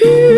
Ooh.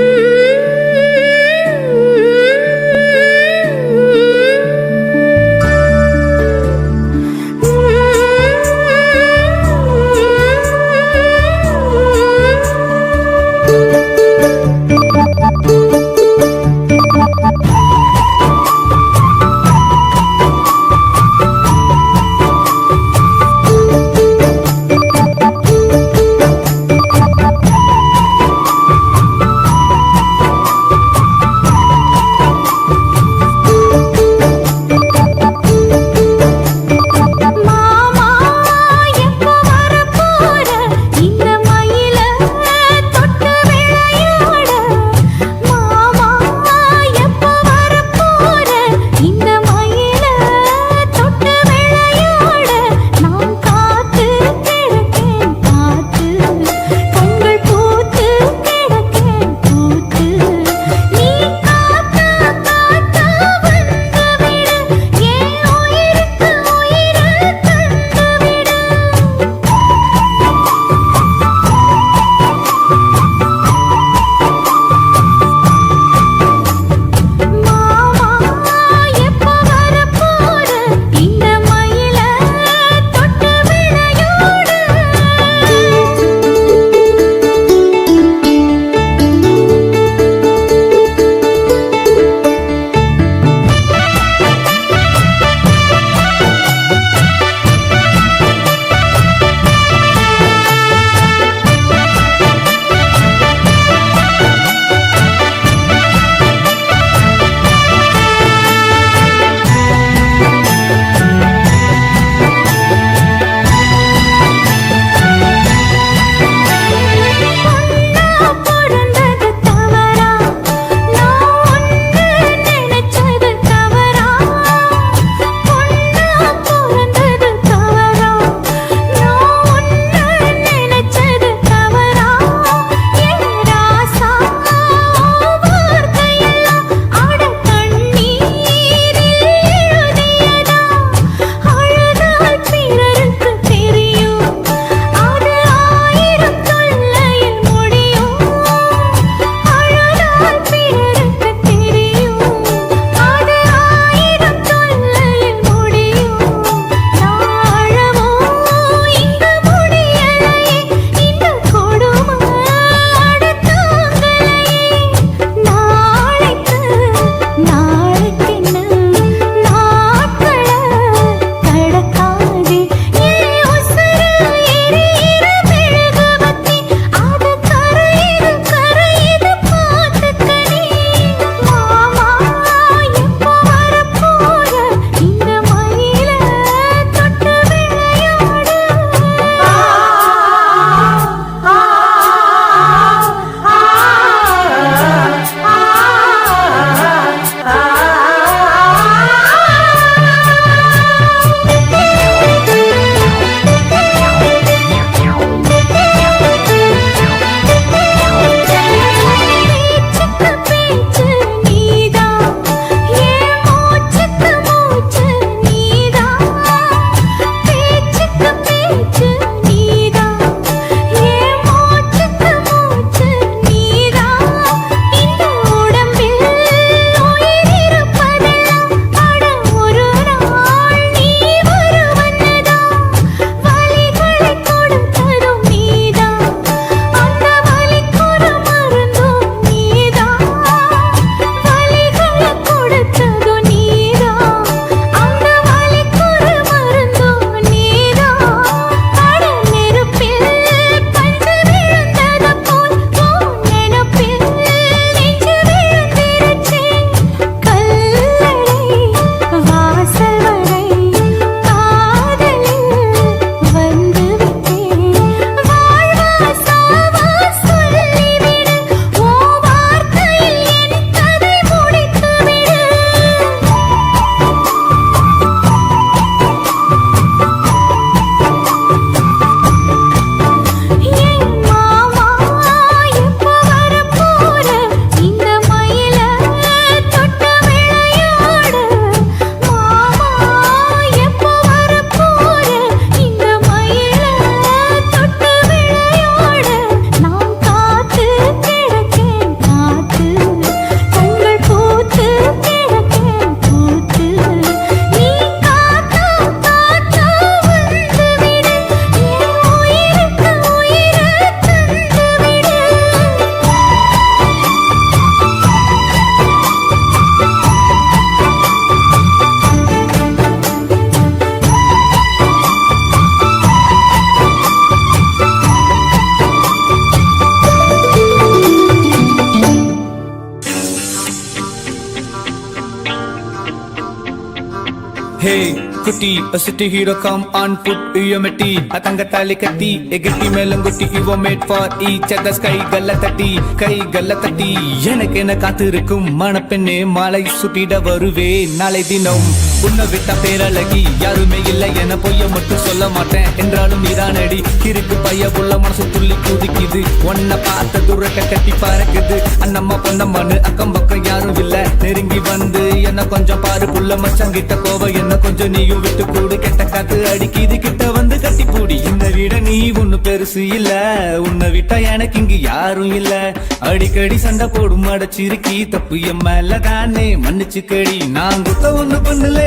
குட்டி சிட்டி hero come on புட் யுமெட்டி தங்க தாலி கட்டி எகிட்டி மேலங்குட்டி இவோ மேட் ஃபார் ஈச் அதர் ஸ்கை கல்ல தட்டி கை கல்ல தட்டி. எனக்கு என்ன காத்திருக்கும்? மணப்பெண்ணே மாலை சுட்டிட வருவே நாளை தினம் உன்னை விட்ட பேரழகி யாருமே இல்லை என பொய்ய மட்டும் சொல்ல மாட்டேன். என்றாலும் நீதானடி. கிறுக்கு பைய உள்ள மனசு துள்ளி குதிக்குது. உன்னை பார்த்த துரக்க கட்டி பறக்குது. அண்ணம்மா பொண்ணம்மான்னு அக்கம் பக்கம் யாரும் இல்ல. நெருங்கி வந்து என்ன கொஞ்சம் பாரு புள்ள மச்சாங்கிட்ட கோவ என்ன கொஞ்சம் நீயும் விட்டு கூடு. கெட்ட காத்து அடிக்குது. கிட்ட வந்து கட்டி பூடி. இந்த விட நீ ஒண்ணு பெருசு இல்ல. உன்னை விட்டா எனக்கு இங்க யாரும் இல்ல. அடிக்கடி சண்டை போடும் அடைச்சிருக்கி. தப்பு என் மேல தானே மன்னிச்சுக்கடி. நான் குத்த ஒண்ணு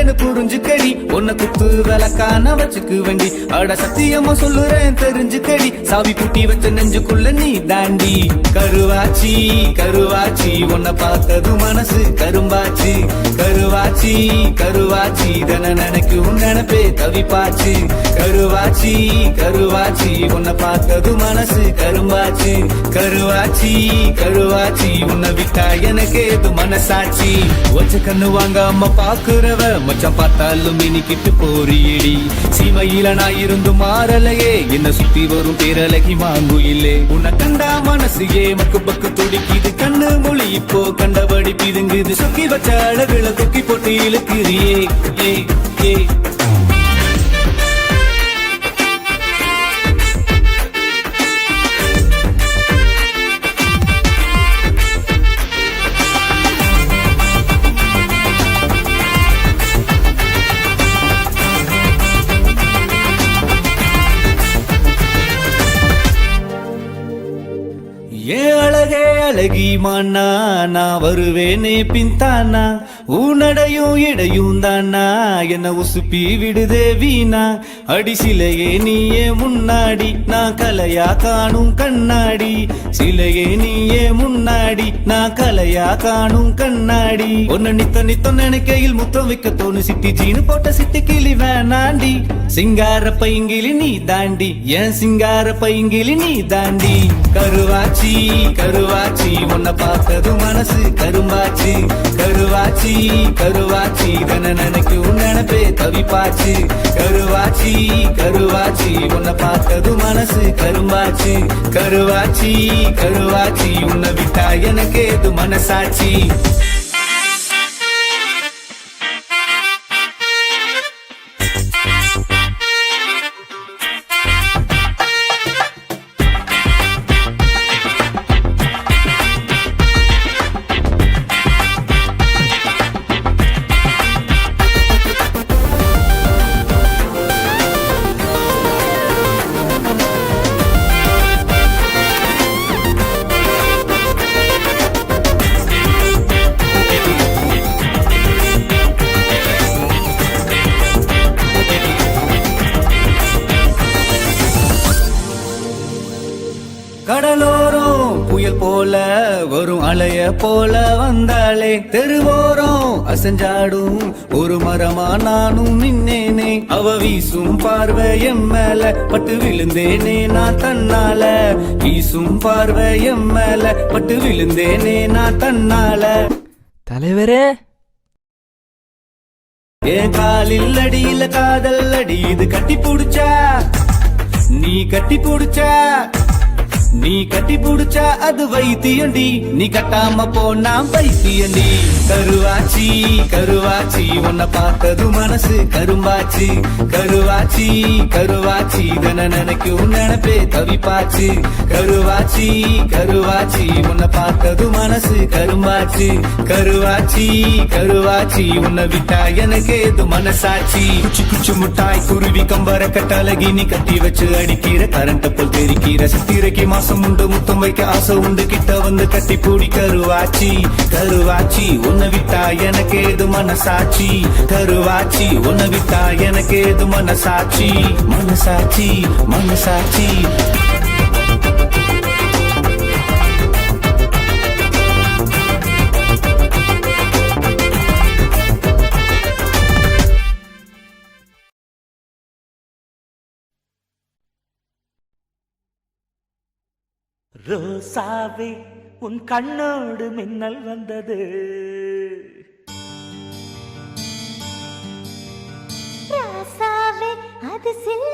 புரிஞ்சு புரிஞ்சுக்கடி. உன்னை குத்து விளக்கான வச்சுக்கு வண்டி. அட சத்தியமா சொல்லுறேன் தெரிஞ்சுக்கடி. சாவி குட்டி வச்ச நெஞ்சுக்குள்ள நீ தாண்டி. கருவாச்சி கருவாச்சி உன்னை பார்த்தது மனசு கரும்பாச்சு. கருவாச்சி கருவாச்சி தன நினைக்கும் நினைப்பே தவிப்பாச்சு. கருவாச்சி கருவாச்சி உன்னை பார்த்தது மனசு கரும்பாச்சு. கருவாச்சி கருவாச்சி உன்னை விட்டா எனக்கு ஏது மனசாட்சி. ஒச்ச கண்ணு வாங்க அம்மா பாக்குறவ மச்சான் பார்த்தாலும் இனிக்கிட்டு போறியடி. சீமையில நான் இருந்து மாறலையே. என்ன சுத்தி வரும் பேரழகி மாங்குயிலே. உன்னை கண்டா மனசு ஏ மக்கு பக்கு துடிக்குது. கண்ணு மொழி இப்போ கண்டபடி பிதுங்குது. சொக்கி வச்ச அழகுல கொக்கி போட்டு இழுக்குறியே ஏ ஏ. அழகி மன்னா நான் வருவேனே பின்தானா உனடையும் இடையும் தானா? என்ன உசுப்பி விடுதே வீணா. அடி சிலையே நீயே முன்னாடி. நான் கலையா காணும் கண்ணாடி. சிலையே நீயே முன்னாடி. நான் கலையா காணும் கண்ணாடி. ஒன்னு நித்த நித்தம் நினைக்கையில் முத்தம் வைக்க தோணு. சிட்டி ஜீனு போட்ட சிட்டி கிளி வேணாண்டி. சிங்கார பைங்கிலி நீ தாண்டி. ஏன் சிங்கார பைங்கிலி நீ தாண்டி? கருவாச்சி கருவாச்சி. உன்னை பார்த்தது மனசு கரும்பாச்சி. கருவாச்சி கருவாச்சி தன நினைக்கும் நினைப்பே தவிப்பாச்சு. கருவாச்சி கருவாச்சி உன்னை பார்த்தது மனசு கரும்பாச்சு. கருவாச்சி கருவாச்சி உன்னை விட்டா எனக்கு ஏது மனசாட்சி. வரும் அலைய போல வந்தாளே. தெருவோரம் அசஞ்சாடும் ஒரு மரமா நானும் நின்னேனே. அவ வீசும் பார்வை எம் மேல பட்டு விழுந்தேனே நான் தன்னால. வீசும் பார்வை எம் மேல பட்டு விழுந்தேனே நான் தன்னால. தலைவரே! என் காலில் அடியில காதல் அடி இது கட்டி புடிச்சா? நீ கட்டி புடிச்சா? நீ கட்டி புடிச்சா அது வைத்தியண்டி. நீ கட்டாம போனா பைத்தியண்டி கருவாச்சி கருவாச்சி உன்னை பார்த்தது மனசு கரும்பாச்சு. கருவாச்சி கருவாச்சி தன நினைக்கும் நினைப்பே தவிப்பாச்சு. கருவாச்சி கருவாச்சி உன்னை பார்த்தது மனசு கரும்பாச்சு. கருவாச்சி கருவாச்சி உன்னை விட்டா எனக்கு ஏது மனசாச்சி குச்சி குச்சி முட்டாய் குருவி கம்பர கட்டழகி நீ கட்டி வச்சு அடிக்கிற. கரண்ட் போல் தெரிக்கிற சித்திரைக்கு மாசம் பாசம் உண்டு முத்தம் வைக்க ஆசை உண்டு கிட்ட வந்து கட்டி பூடி கருவாச்சி. கருவாச்சி உன்னை விட்டா எனக்கு ஏது மனசாட்சி? கருவாச்சி உன்னை விட்டா எனக்கு ஏது மனசாட்சி? மனசாட்சி மனசாட்சி. ரோசாவே உன் கண்ணோடு மின்னல் வந்தது. ராசாவே அது சில்ல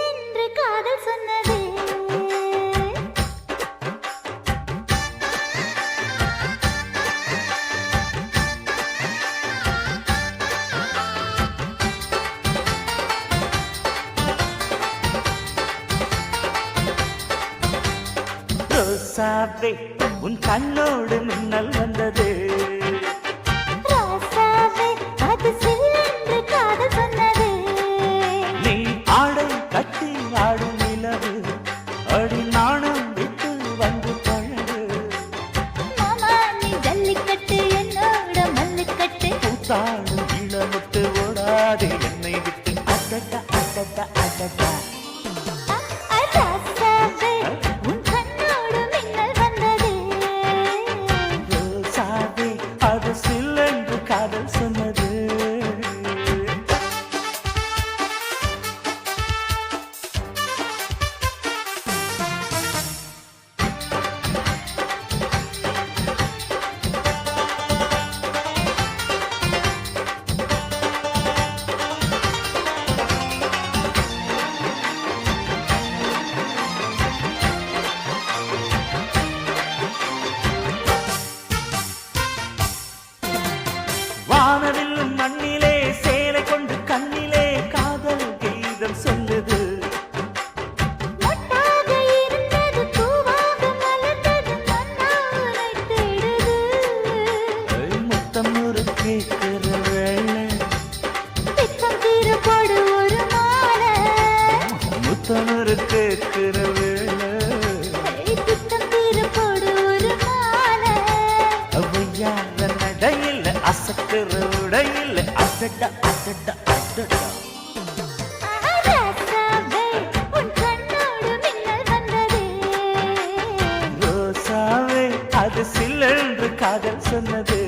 அந்த உடையில். அட்டடா அட்டடா அட்டடா அது சில்லென்று காதல் சொன்னது.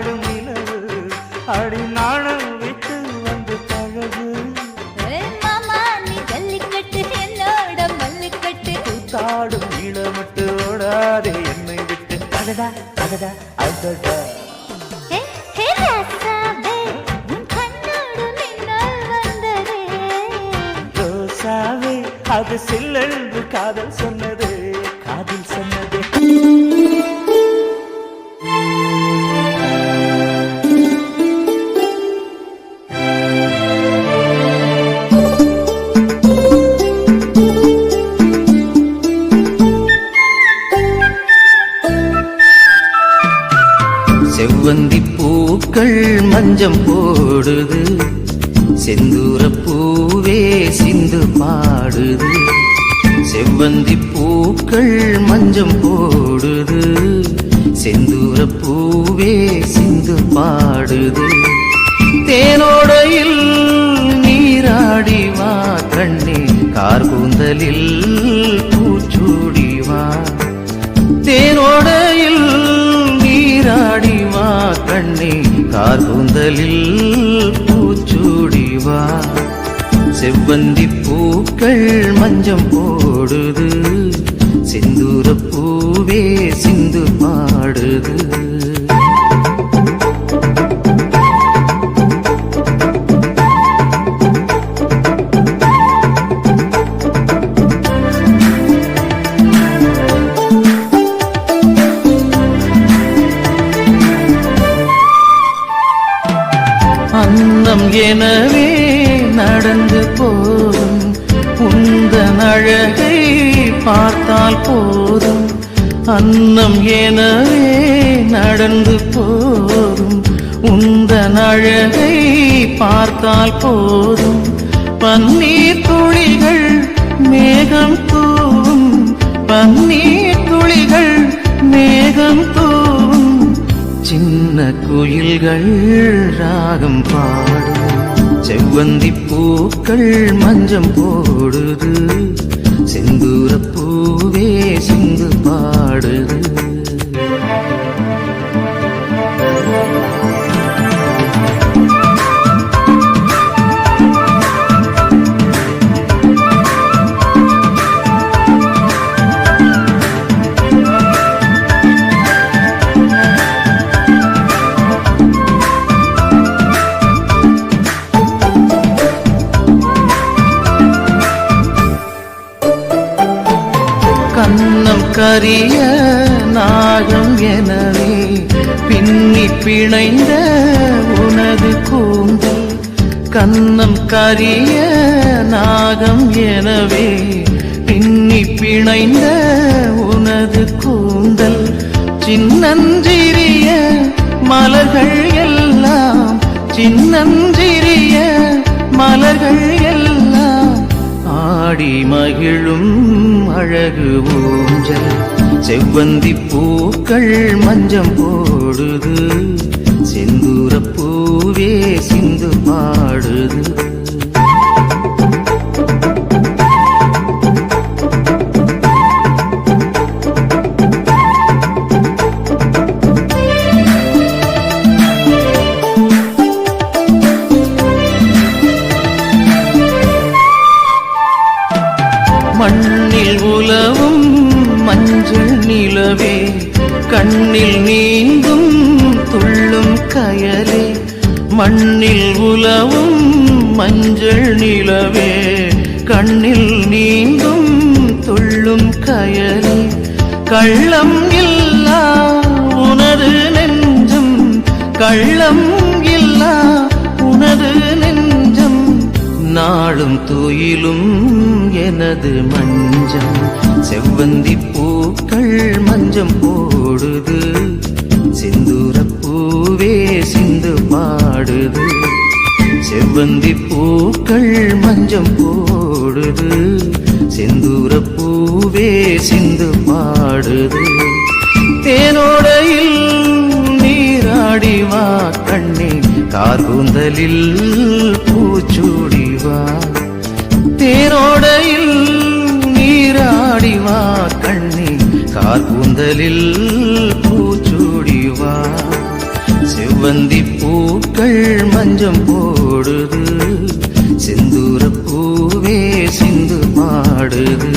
ஆடும் நிலவு அடி நாணம் விட்டு வந்து பழகு. தாடும் நீளம் விட்டு ஓடாதே என்னை விட்டு. அடடா அடடா அடடா அது சில்லென்று காதல் சொன்ன செவ்வந்தி பூக்கள் மஞ்சம் போடுது. செந்தூர பூவே சிந்து பாடுது. செவ்வந்தி பூக்கள் மஞ்சம் போடுது. செந்தூர பூவே சிந்து பாடுது. தேனோடையில் நீராடி வா கண்ணே. கார் கூந்தலில் பூச்சூடி வா. தேனோடையில் கண்ணே கார்பூந்தலில் பூச்சூடிவா செவ்வந்தி பூக்கள் மஞ்சம் போடுது. சிந்தூர பூவே சிந்து பாடுது. அங்கெனவே நடந்து போதும். உந்தன் அழகை பார்த்தால் போதும். அன்னம் எனவே நடந்து போதும். உந்தன் அழகை பார்த்தால் போதும். பன்னீர் துளிகள் மேகம் தூவும். பன்னீர் சின்ன குயில்கள் ராகம் பாடும்? செவ்வந்தி பூக்கள் மஞ்சம் போடுது. செந்தூர பூவே சிந்து பாடுது. அறிய நாகம் எனவே பின்னி பிணைந்த உனது கூந்தல். கண்ணம் கரிய நாகம் எனவே பின்னி பிணைந்த உனது கூந்தல். சின்னஞ்சிறிய மலர்கள் எல்லாம் சின்னஞ்சிறிய மலர்கள் எல்லாம் ஆடி மகிழும் அழகு ஊஞ்சல். செவ்வந்தி பூக்கள் மஞ்சம் போடுது. செந்தூர பூவே சிந்து பாடுது. மண்ணில் உலவும் மஞ்சள் நிலவே கண்ணில் நீங்கும் துள்ளும் கயலே கள்ளம் இல்லா உனது நெஞ்சம். கள்ளம் இல்லா உனது நெஞ்சம். நாளும் தூயிலும் எனது மஞ்சம். செவ்வந்தி பூக்கள் மஞ்சம் போடுது கண்கள் மஞ்சம் போடுது. செந்தூர பூவே சிந்து பாடுது. தேனோடையில் நீராடிவா கண்ணே. கார்கூந்தலில் பூச்சூடிவா தேனோடையில் நீராடிவா கண்ணே. கார்கூந்தலில் பூச்சூடிவா செவ்வந்தி பூக்கள் மஞ்சம் போடுது. செந்தூர பூவே சிந்து பாடுது